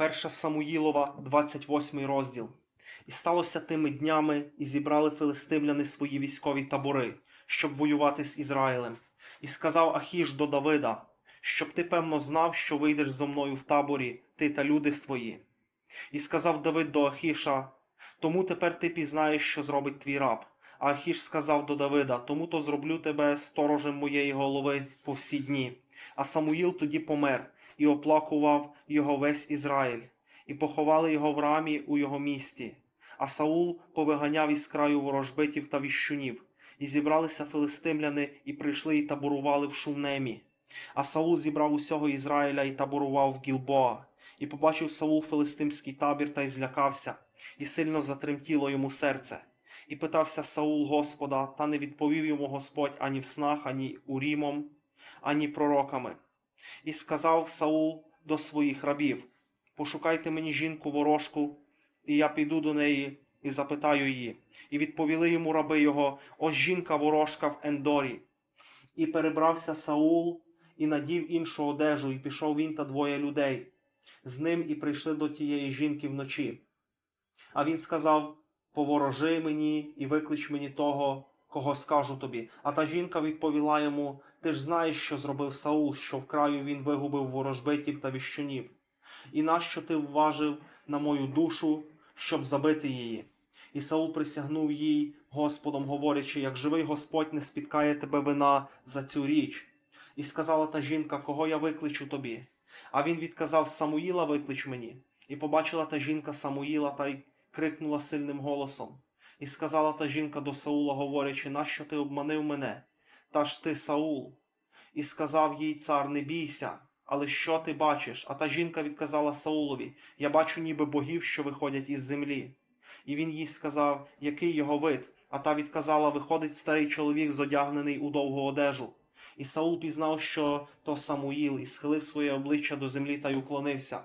Перша Самуїлова, 28 розділ. І сталося тими днями, і зібрали филистимляни свої військові табори, щоб воювати з Ізраїлем. І сказав Ахіш до Давида, щоб ти певно знав, що вийдеш зо мною в таборі, ти та люди твої. І сказав Давид до Ахіша, тому тепер ти пізнаєш, що зробить твій раб. А Ахіш сказав до Давида, тому то зроблю тебе сторожем моєї голови по всі дні. А Самуїл тоді помер, і оплакував його весь Ізраїль, і поховали його в рамі у його місті. А Саул повиганяв із краю ворожбитів та віщунів, і зібралися филистимляни, і прийшли і таборували в Шумнемі. А Саул зібрав усього Ізраїля і таборував в Гілбоа. І побачив Саул филистимський табір та й злякався, і сильно затремтіло йому серце. І питався Саул Господа, та не відповів йому Господь ані в снах, ані урімом, ані пророками. І сказав Саул до своїх рабів: Пошукайте мені жінку ворожку, і я піду до неї і запитаю її. І відповіли йому раби його: Ось жінка ворожка в Ендорі. І перебрався Саул і надів іншу одежу, і пішов він та двоє людей. З ним і прийшли до тієї жінки вночі. А він сказав: Поворожи мені і виклич мені того, кого скажу тобі. А та жінка відповіла йому: Ти ж знаєш, що зробив Саул, що в краю він вигубив ворожбитів та віщунів. І нащо ти вважив на мою душу, щоб забити її? І Саул присягнув їй Господом, говорячи, як живий Господь не спіткає тебе вина за цю річ. І сказала та жінка, кого я викличу тобі. А він відказав Самуїла виклич мені. І побачила та жінка Самуїла та й крикнула сильним голосом. І сказала та жінка до Саула, говорячи, нащо ти обманив мене? Та ж ти Саул. І сказав їй цар, не бійся, але що ти бачиш? А та жінка відказала Саулові, я бачу ніби богів, що виходять із землі. І він їй сказав, який його вид. А та відказала, виходить старий чоловік, зодягнений у довгу одежу. І Саул пізнав, що то Самуїл, і схилив своє обличчя до землі та й уклонився.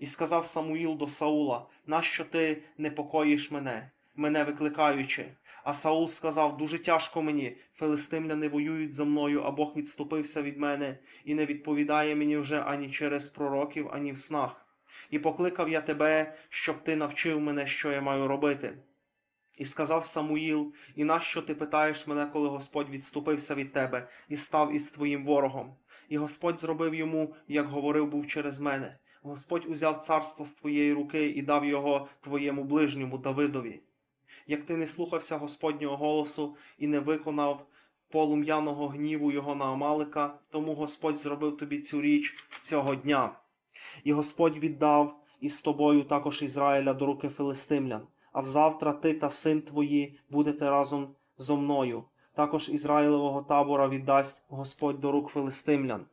І сказав Самуїл до Саула, нащо ти непокоїш мене, мене викликаючи? А Саул сказав, дуже тяжко мені, филистимляни воюють за мною, а Бог відступився від мене і не відповідає мені вже ані через пророків, ані в снах. І покликав я тебе, щоб ти навчив мене, що я маю робити. І сказав Самуїл, і нащо ти питаєш мене, коли Господь відступився від тебе і став із твоїм ворогом? І Господь зробив йому, як говорив був через мене. Господь узяв царство з твоєї руки і дав його твоєму ближньому Давидові. Як ти не слухався Господнього голосу і не виконав полум'яного гніву його на Амалика, тому Господь зробив тобі цю річ цього дня. І Господь віддав із тобою також Ізраїля до руки филистимлян. А взавтра ти та син твої будете разом зо мною. Також Ізраїлевого табора віддасть Господь до рук филистимлян.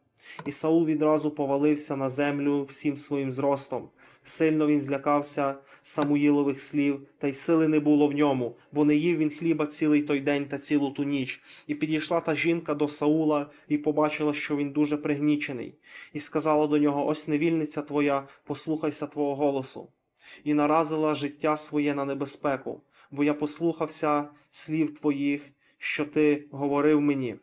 І Саул відразу повалився на землю всім своїм зростом. Сильно він злякався Самуїлових слів, та й сили не було в ньому, бо не їв він хліба цілий той день та цілу ту ніч. І підійшла та жінка до Саула і побачила, що він дуже пригнічений, і сказала до нього: Ось невільниця твоя, послухайся твого голосу. І наразила життя своє на небезпеку, бо я послухався слів твоїх, що ти говорив мені.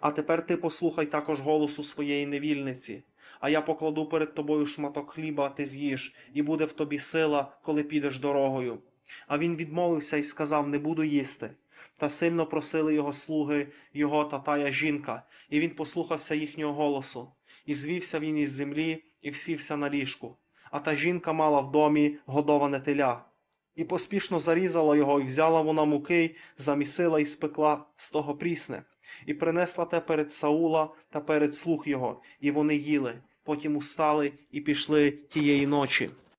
А тепер ти послухай також голосу своєї невільниці, а я покладу перед тобою шматок хліба, ти з'їш, і буде в тобі сила, коли підеш дорогою. А він відмовився і сказав: Не буду їсти. Та сильно просили його слуги, його та тая жінка, і він послухався їхнього голосу. І звівся він із землі і всівся на ліжку. А та жінка мала в домі годоване теля. І поспішно зарізала його, і взяла вона муки, замісила і спекла з того прісне, і принесла те перед Саула та перед слух його, і вони їли. Потім устали і пішли тієї ночі.